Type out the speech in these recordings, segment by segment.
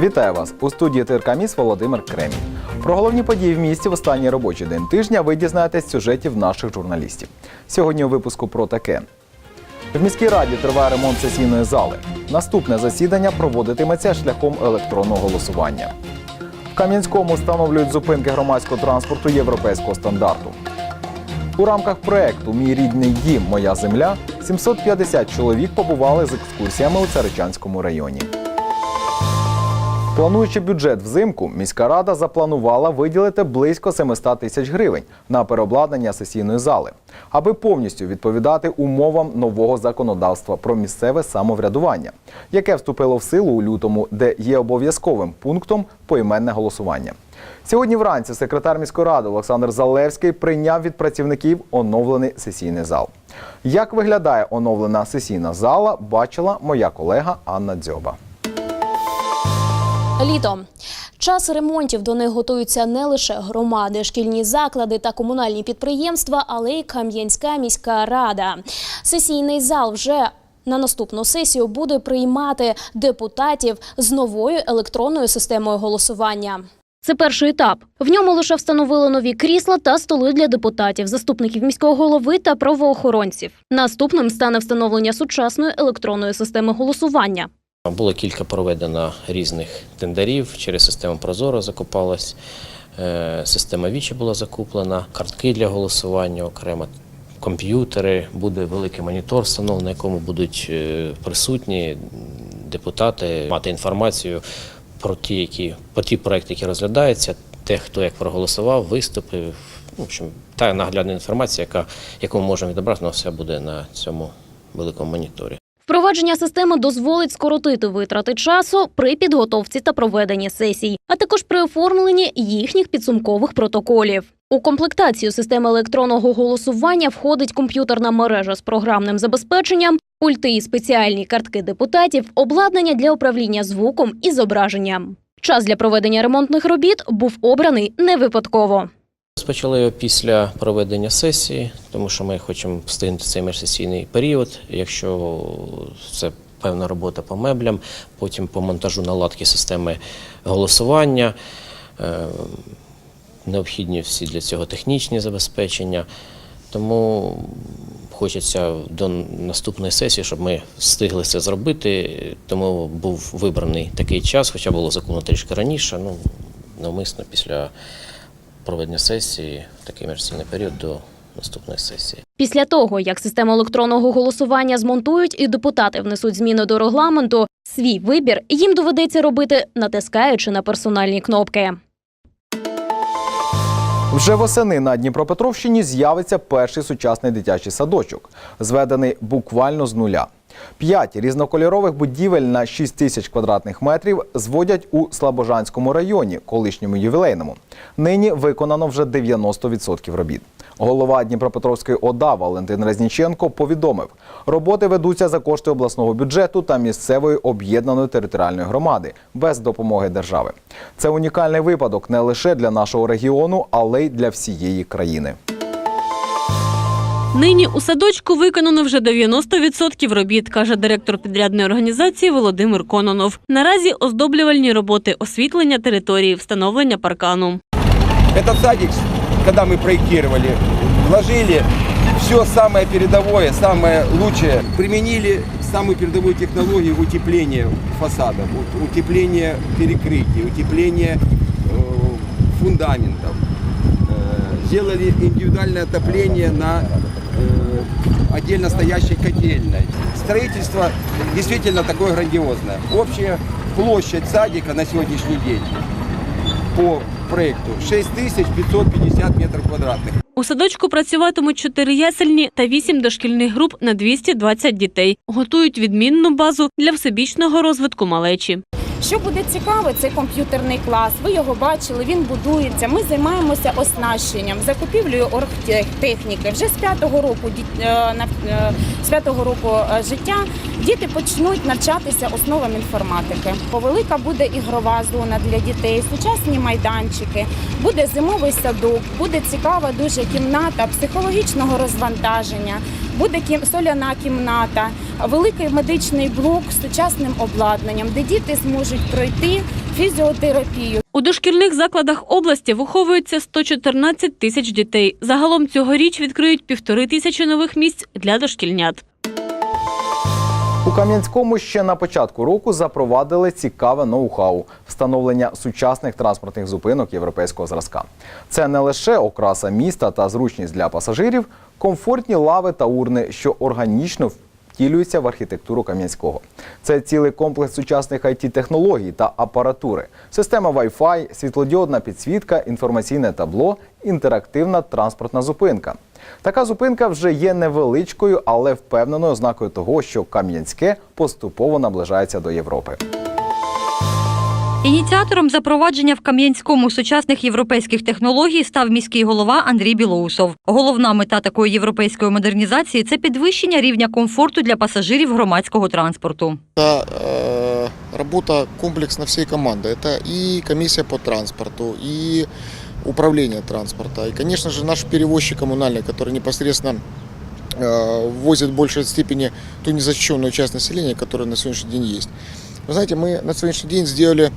Вітаю вас у студії ТРК Міс Володимир Кремінь. Про головні події в місті в останній робочий день тижня ви дізнаєтесь сюжетів наших журналістів. Сьогодні у випуску про таке. В міській раді триває ремонт сесійної зали. Наступне засідання проводитиметься шляхом електронного голосування. В Кам'янському встановлюють зупинки громадського транспорту європейського стандарту. У рамках проекту Мій рідний дім, моя земля 750 чоловік побували з екскурсіями у Царичанському районі. Плануючи бюджет взимку, міська рада запланувала виділити близько 700 тисяч гривень на переобладнання сесійної зали, аби повністю відповідати умовам нового законодавства про місцеве самоврядування, яке вступило в силу у лютому, де є обов'язковим пунктом поіменне голосування. Сьогодні вранці секретар міської ради Олександр Залевський прийняв від працівників оновлений сесійний зал. Як виглядає оновлена сесійна зала, бачила моя колега Анна Дзьоба. Літо. Час ремонтів до них готуються не лише громади, шкільні заклади та комунальні підприємства, але й Кам'янська міська рада. Сесійний зал вже на наступну сесію буде приймати депутатів з новою електронною системою голосування. Це перший етап. В ньому лише встановили нові крісла та столи для депутатів, заступників міського голови та правоохоронців. Наступним стане встановлення сучасної електронної системи голосування. Було кілька проведено різних тендерів. Через систему Прозоро закупалась, е, система Вічі була закуплена, картки для голосування окремо, комп'ютери, буде великий монітор встановлений, на якому будуть е, присутні депутати мати інформацію про ті, які про ті проекти, які розглядаються, те, хто як проголосував, виступив. В общем, та наглядна інформація, яка, яку ми можемо відобрати, вона все буде на цьому великому моніторі. Впровадження системи дозволить скоротити витрати часу при підготовці та проведенні сесій, а також при оформленні їхніх підсумкових протоколів. У комплектацію системи електронного голосування входить комп'ютерна мережа з програмним забезпеченням, пульти і спеціальні картки депутатів, обладнання для управління звуком і зображенням. Час для проведення ремонтних робіт був обраний не випадково. Розпочали його після проведення сесії, тому що ми хочемо встигнути цей міжсесійний період. Якщо це певна робота по меблям, потім по монтажу наладки системи голосування, е, необхідні всі для цього технічні забезпечення. Тому хочеться до наступної сесії, щоб ми встигли це зробити. Тому був вибраний такий час, хоча було законно трішки раніше, ну навмисно після проведення сесії в такий міжсесійний період до наступної сесії. Після того, як систему електронного голосування змонтують і депутати внесуть зміни до регламенту, свій вибір їм доведеться робити, натискаючи на персональні кнопки. Вже восени на Дніпропетровщині з'явиться перший сучасний дитячий садочок, зведений буквально з нуля. П'ять різнокольорових будівель на 6 тисяч квадратних метрів зводять у Слобожанському районі, колишньому ювілейному. Нині виконано вже 90% робіт. Голова Дніпропетровської ОДА Валентин Резніченко повідомив, роботи ведуться за кошти обласного бюджету та місцевої об'єднаної територіальної громади без допомоги держави. Це унікальний випадок не лише для нашого регіону, але й для всієї країни. Нині у садочку виконано вже 90% робіт, каже директор підрядної організації Володимир Кононов. Наразі оздоблювальні роботи освітлення території, встановлення паркану. Этот садик, когда мы проектировали, вложили все самое передовое, самое лучшее. Применили самую передовую технологию утепления фасадов, у- утепления перекрытий, утепления э, фундаментов. Э, Сделали индивидуальное отопление на э, отдельно стоящей котельной. Строительство действительно такое грандиозное. Общая площадь садика на сегодняшний день по проекту 6550 метров квадратных. У садочку працюватимуть чотири ясельні та вісім дошкільних груп на 220 дітей. Готують відмінну базу для всебічного розвитку малечі. Що буде цікаво, це комп'ютерний клас. Ви його бачили, він будується. Ми займаємося оснащенням, закупівлею оргтехніки. Вже з п'ятого року е, е, з п'ятого року е, життя діти почнуть навчатися основам інформатики. Велика буде ігрова зона для дітей, сучасні майданчики, буде зимовий садок, буде цікава дуже кімната психологічного розвантаження, буде соляна кімната, великий медичний блок з сучасним обладнанням, де діти зможуть пройти фізіотерапію. У дошкільних закладах області виховується 114 тисяч дітей. Загалом цьогоріч відкриють півтори тисячі нових місць для дошкільнят. У Кам'янському ще на початку року запровадили цікаве ноу-хау встановлення сучасних транспортних зупинок європейського зразка. Це не лише окраса міста та зручність для пасажирів, комфортні лави та урни, що органічно втілюються в архітектуру Кам'янського. Це цілий комплекс сучасних it технологій та апаратури, система Wi-Fi, світлодіодна підсвітка, інформаційне табло, інтерактивна транспортна зупинка. Така зупинка вже є невеличкою, але впевненою ознакою того, що Кам'янське поступово наближається до Європи. Ініціатором запровадження в Кам'янському сучасних європейських технологій став міський голова Андрій Білоусов. Головна мета такої європейської модернізації це підвищення рівня комфорту для пасажирів громадського транспорту. Это э, работа комплексно всей команды. Это и комиссия по транспорту, и управление транспорта. И, конечно же, наш перевозчик коммунальный, который непосредственно э, ввозит в большей степени ту незащищенную часть населения, которая на сегодняшний день есть. Вы знаете, мы на сегодняшний день сделали,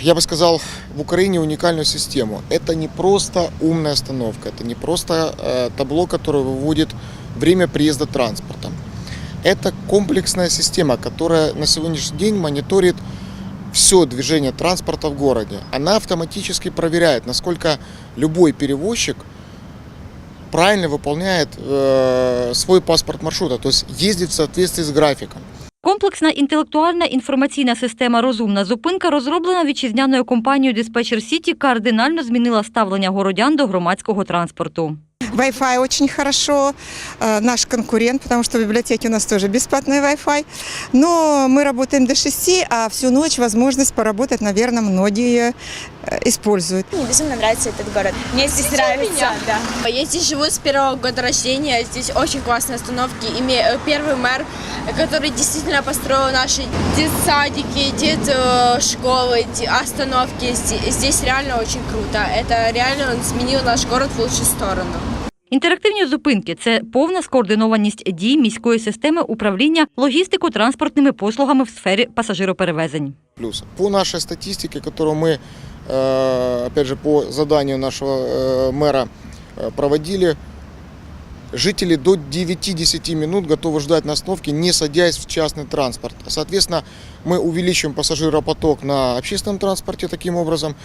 я бы сказал, в Украине уникальную систему. Это не просто умная остановка, это не просто э, табло, которое выводит время приезда транспорта. Это комплексная система, которая на сегодняшний день мониторит все движение транспорта в городе. Она автоматически проверяет, насколько любой перевозчик правильно выполняет э, свой паспорт маршрута, то есть ездит в соответствии с графиком. Комплексна інтелектуальна інформаційна система Розумна зупинка, розроблена вітчизняною компанією Диспетчер Сіті, кардинально змінила ставлення городян до громадського транспорту. Wi-Fi очень хорошо, э, наш конкурент, потому что в библиотеке у нас тоже бесплатный Wi-Fi. Но мы работаем до 6, а всю ночь возможность поработать, наверное, многие э, используют. Мне безумно нравится этот город. Мне здесь нравится. Да. Я здесь живу с первого года рождения. Здесь очень классные остановки. И э, первый мэр, который действительно построил наши детсадики, школы, остановки. Зде- Здесь реально очень круто. Это реально он изменил наш город в лучшую сторону. Інтерактивні зупинки це повна скоординованість дій міської системи управління логістико-транспортними послугами в сфері пасажироперевезень. Плюс. По нашей статистике, которую мы, э, опять же, по заданию нашего э, мэра э, проводили, жители до 9-10 минут готовы ждать на остановке, не садясь в частный транспорт. Соответственно, мы увеличиваем пассажиропоток на общественном транспорте таким образом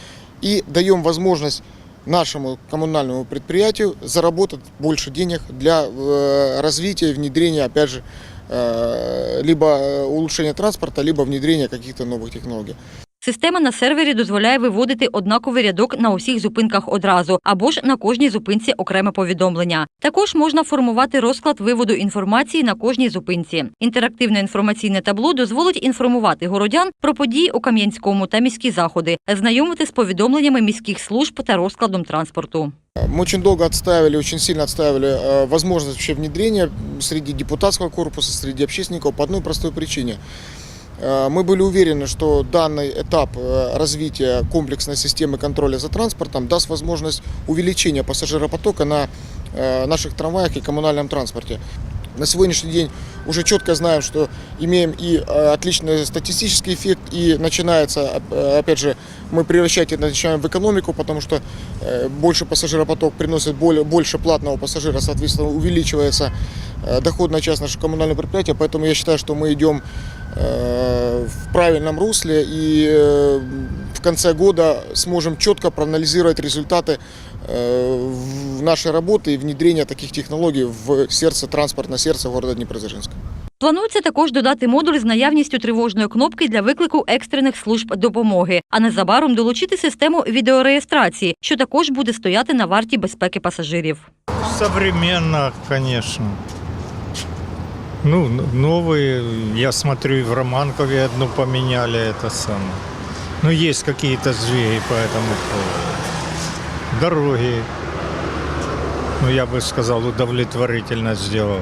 и даем возможность нашему коммунальному предприятию заработать больше денег для э, развития и внедрения, опять же, э, либо э, улучшения транспорта, либо внедрения каких-то новых технологий. Система на сервері дозволяє виводити однаковий рядок на усіх зупинках одразу або ж на кожній зупинці окреме повідомлення. Також можна формувати розклад виводу інформації на кожній зупинці. Інтерактивне інформаційне табло дозволить інформувати городян про події у Кам'янському та міські заходи, знайомити з повідомленнями міських служб та розкладом транспорту. Мы очень долго отстаивали, очень сильно отстаивали возможность вообще внедрения среди депутатского корпуса, среди общественников по одной простой причине. Э, Мы были уверены, что данный этап э, развития комплексной системы контроля за транспортом даст возможность увеличения пассажиропотока на э, наших трамваях и коммунальном транспорте. На сегодняшний день уже четко знаем, что имеем и отличный статистический эффект, и начинается, опять же, мы превращать это начинаем в экономику, потому что больше пассажиропоток приносит более, больше платного пассажира, соответственно, увеличивается доходная часть нашего коммунального предприятия, поэтому я считаю, что мы идем в правильном русле и э, в конце года сможем четко проанализировать результаты э, в нашей работы и внедрения таких технологий в сердце, транспортное сердце города Днепродзержинска. Планується також додати модуль з наявністю тривожної кнопки для виклику екстрених служб допомоги, а незабаром долучити систему відеореєстрації, що також буде стояти на варті безпеки пасажирів. Современно, конечно. Ну, новые, я смотрю, в Романкове одну поменяли, это самое. Ну, есть какие-то сдвиги по этому поводу. Дороги, ну, я бы сказал, удовлетворительно сделал.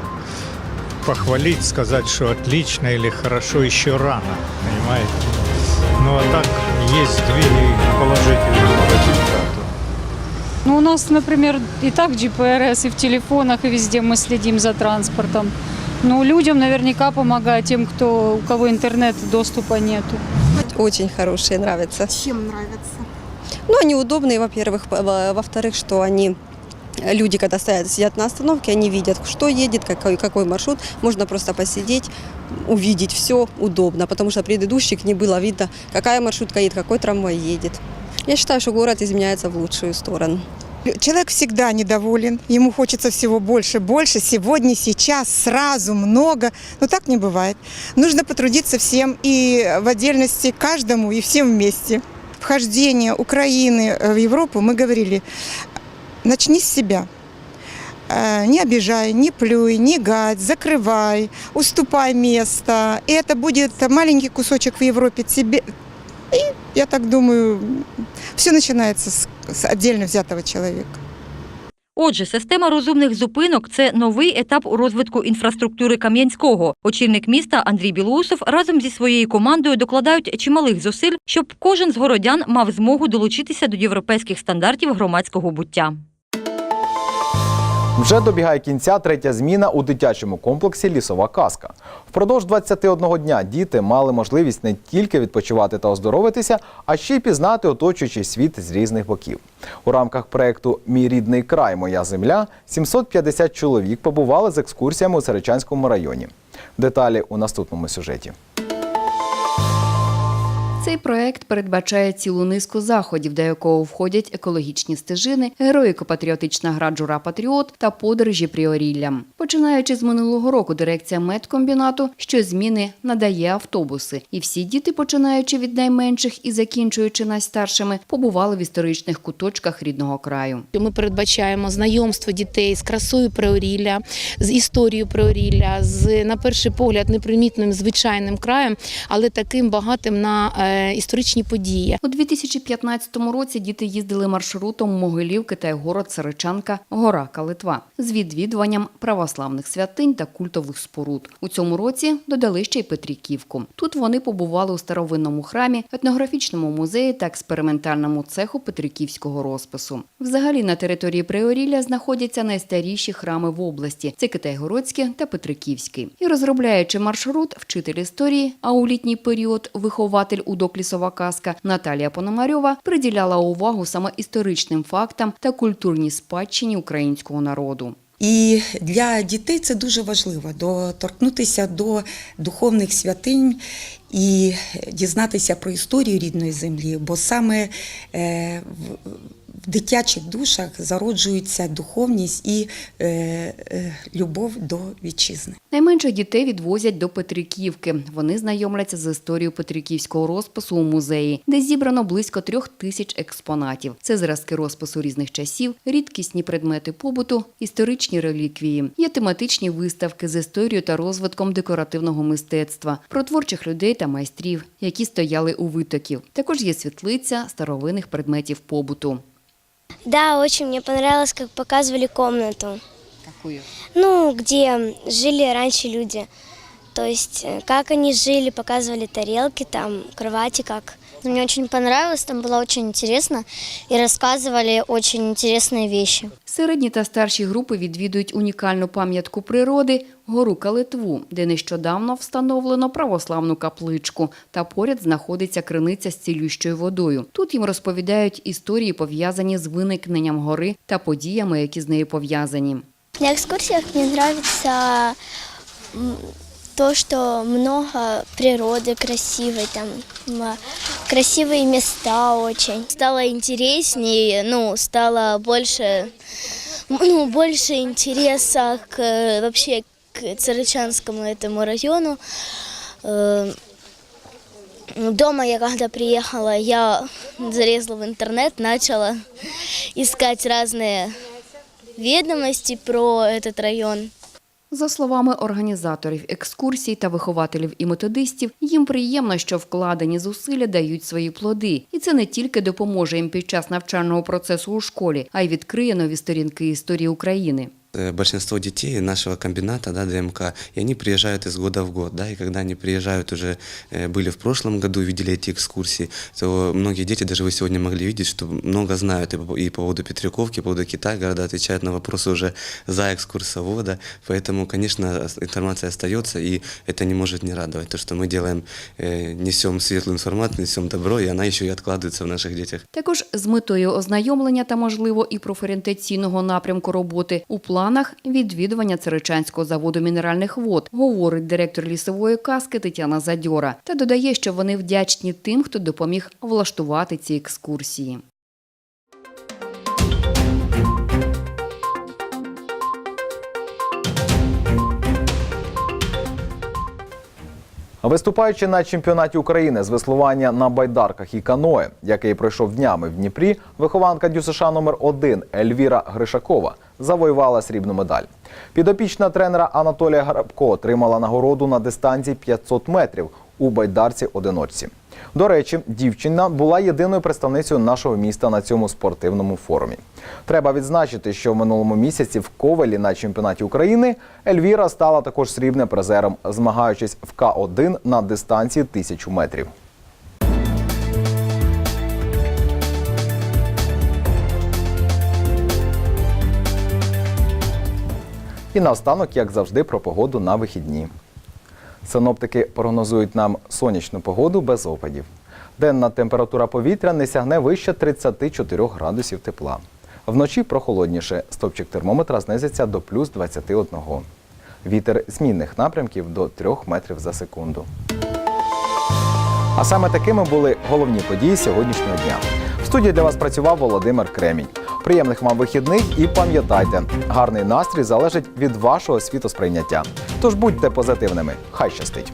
Похвалить, сказать, что отлично или хорошо, еще рано, понимаете? Ну, а так есть сдвиги к положительному результату. Ну, у нас, например, и так GPRS, и в телефонах, и везде мы следим за транспортом. Ну, людям наверняка помогает тем, кто, у кого интернет доступа нету. Очень хорошие, нравятся. Чим подобається? Ну, они удобные, во-первых. Во- Во-вторых, что они Люди, когда стоят, сидят на остановке, они видят, что едет, какой, какой маршрут. Можно просто посидеть, увидеть все удобно, потому что предыдущих не было видно, какая маршрутка едет, какой трамвай едет. Я считаю, что город изменяется в лучшую сторону. Человек всегда недоволен, ему хочется всего больше, больше, сегодня, сейчас, сразу, много, но так не бывает. Нужно потрудиться всем и в отдельности каждому, и всем вместе. Вхождение Украины в Европу, мы говорили, начни с себя. Э, Не обижай, не плюй, не гадь, закрывай, уступай место. И это будет маленький кусочек в Европе тебе. И, я так думаю, все начинается с, с отдельно взятого человека. Отже, система розумних зупинок це новий етап у розвитку інфраструктури Кам'янського. Очільник міста Андрій Білоусов разом зі своєю командою докладають чималих зусиль, щоб кожен з городян мав змогу долучитися до європейських стандартів громадського буття. Вже добігає кінця третя зміна у дитячому комплексі Лісова казка. Впродовж 21 дня діти мали можливість не тільки відпочивати та оздоровитися, а ще й пізнати оточуючий світ з різних боків. У рамках проєкту Мій рідний край, моя земля 750 чоловік побували з екскурсіями у Серечанському районі. Деталі у наступному сюжеті. Цей проект передбачає цілу низку заходів, до якого входять екологічні стежини, героїко-патріотична гра Джура Патріот та подорожі Пріоріллям. Починаючи з минулого року, дирекція медкомбінату щозміни надає автобуси, і всі діти, починаючи від найменших і закінчуючи найстаршими, побували в історичних куточках рідного краю. Ми передбачаємо знайомство дітей з красою Приорілля, з історією Приорілля, з на перший погляд непримітним звичайним краєм, але таким багатим на е, історичні події. У 2015 році діти їздили маршрутом Могилівки та город Саричанка Гора Калитва з відвідуванням православних святинь та культових споруд. У цьому році додали ще й Петриківку. Тут вони побували у старовинному храмі, етнографічному музеї та експериментальному цеху Петриківського розпису. Взагалі на території Приорілля знаходяться найстаріші храми в області: це Китайгородський та Петриківський. І розробляючи маршрут, вчитель історії, а у літній період вихователь удок лісова казка Наталія Пономарьова приділяла увагу саме історичним фактам та культурній спадщині українського народу. І для дітей це дуже важливо доторкнутися до духовних святинь і дізнатися про історію рідної землі, бо саме е, в- в дитячих душах зароджується духовність і е, е, любов до вітчизни. Найменших дітей відвозять до Петриківки. Вони знайомляться з історією Петриківського розпису у музеї, де зібрано близько трьох тисяч експонатів. Це зразки розпису різних часів, рідкісні предмети побуту, історичні реліквії. Є тематичні виставки з історією та розвитком декоративного мистецтва, про творчих людей та майстрів, які стояли у витоків. Також є світлиця старовинних предметів побуту. Да, очень мне понравилось, как показывали комнату. Какую? Ну, где жили раньше люди. То есть, э, как они жили, показывали тарелки, там, кровати как. Мне очень понравилось, там было очень интересно и рассказывали очень интересные вещи. Середні та старші групи відвідують унікальну пам'ятку природи гору Калитву, де нещодавно встановлено православну капличку, та поряд знаходиться криниця з цілющою водою. Тут їм розповідають історії, пов'язані з виникненням гори та подіями, які з нею пов'язані. На экскурсиях мне нравится м, то, что много природы красивой, там красивые места очень. Стало интереснее, ну, стало больше, ну, больше интереса к вообще к Царычанскому этому району. Э, Дома я когда приехала, я залезла в интернет, начала искать разные ведомости про этот район. За словами організаторів екскурсій та вихователів і методистів, їм приємно, що вкладені зусилля дають свої плоди, і це не тільки допоможе їм під час навчального процесу у школі, а й відкриє нові сторінки історії України. Э, Большинство детей нашего комбината, да, ДМК, и они приезжают из года в год, да, и когда они приезжают уже, э, были в прошлом году, видели эти экскурсии, то многие дети, даже вы сегодня могли видеть, что много знают и по, и по поводу Петряковки, по поводу Китая, города отвечают на вопросы уже за экскурсовода, поэтому, конечно, ос- информация остается, и это не может не радовать, то, что мы делаем, э, несем светлую информацию, несем добро, и она еще и откладывается в наших детях. Також з метою ознайомлення та, можливо, і профорієнтаційного напрямку роботи у планах відвідування Церечанського заводу мінеральних вод, говорить директор лісової каски Тетяна Задьора. Та додає, що вони вдячні тим, хто допоміг влаштувати ці екскурсії. Виступаючи на чемпіонаті України з веслування на байдарках і каное, який пройшов днями в Дніпрі, вихованка ДЮСШ номер 1 Ельвіра Гришакова завоювала срібну медаль. Підопічна тренера Анатолія Грабко отримала нагороду на дистанції 500 метрів у байдарці одиночці. До речі, дівчина була єдиною представницею нашого міста на цьому спортивному форумі. Треба відзначити, що в минулому місяці в Ковелі на чемпіонаті України Ельвіра стала також срібним призером, змагаючись в К1 на дистанції 1000 метрів. І наостанок, як завжди, про погоду на вихідні. Синоптики прогнозують нам сонячну погоду без опадів. Денна температура повітря не сягне вище 34 градусів тепла. Вночі прохолодніше. Стопчик термометра знизиться до плюс 21. Вітер змінних напрямків до 3 метрів за секунду. А саме такими були головні події сьогоднішнього дня. Студії для вас працював Володимир Кремінь. Приємних вам вихідних і пам'ятайте, гарний настрій залежить від вашого світосприйняття. Тож будьте позитивними. Хай щастить!